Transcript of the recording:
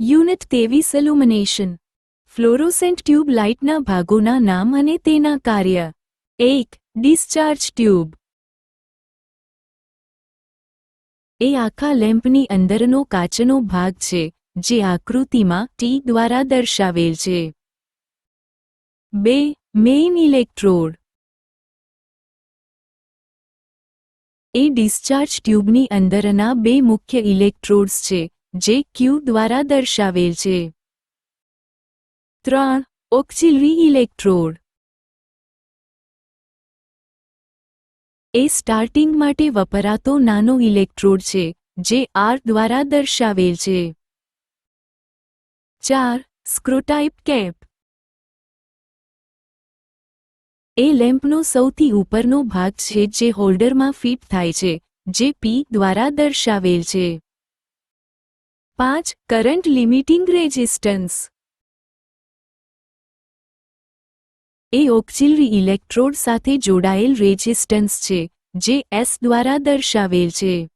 Unit તેવીસ illumination. ફ્લોરોસેન્ટ tube લાઇટના ભાગોના નામ અને તેના કાર્ય. એક, ડિસ્ચાર્જ ટ્યુબ. એ આખા લેમ્પની અંદરનો કાચનો ભાગ છે, જે આકૃતિમાં ટી દ્વારા દર્શાવેલ છે. બે, મેઇન ઇલેક્ટ્રોડ. એ ડિસ્ચાર્જ ટ્યુબની અંદરના બે મુખ્ય ઇલેક્ટ્રોડ્સ છે જે ક્યુ દ્વારા દર્શાવેલ છે. ત્રણ, ઓક્સિલરી ઇલેક્ટ્રોડ. એ સ્ટાર્ટિંગ માટે વપરાતો નાનો ઇલેક્ટ્રોડ છે, જે આર દ્વારા દર્શાવેલ છે. ચાર, સ્ક્રોટાઇપ કેપ. એ લેમ્પનો સૌથી ઉપરનો ભાગ છે જે હોલ્ડરમાં ફિટ થાય છે, જે પી દ્વારા દર્શાવેલ છે. પાંચ કરંટ લિમિટિંગ રેઝિસ્ટન્સ. એ ઓક્સિલરી ઇલેક્ટ્રોડ સાથે જોડાયેલ રેઝિસ્ટન્સ છે, જે એસ દ્વારા દર્શાવેલ છે.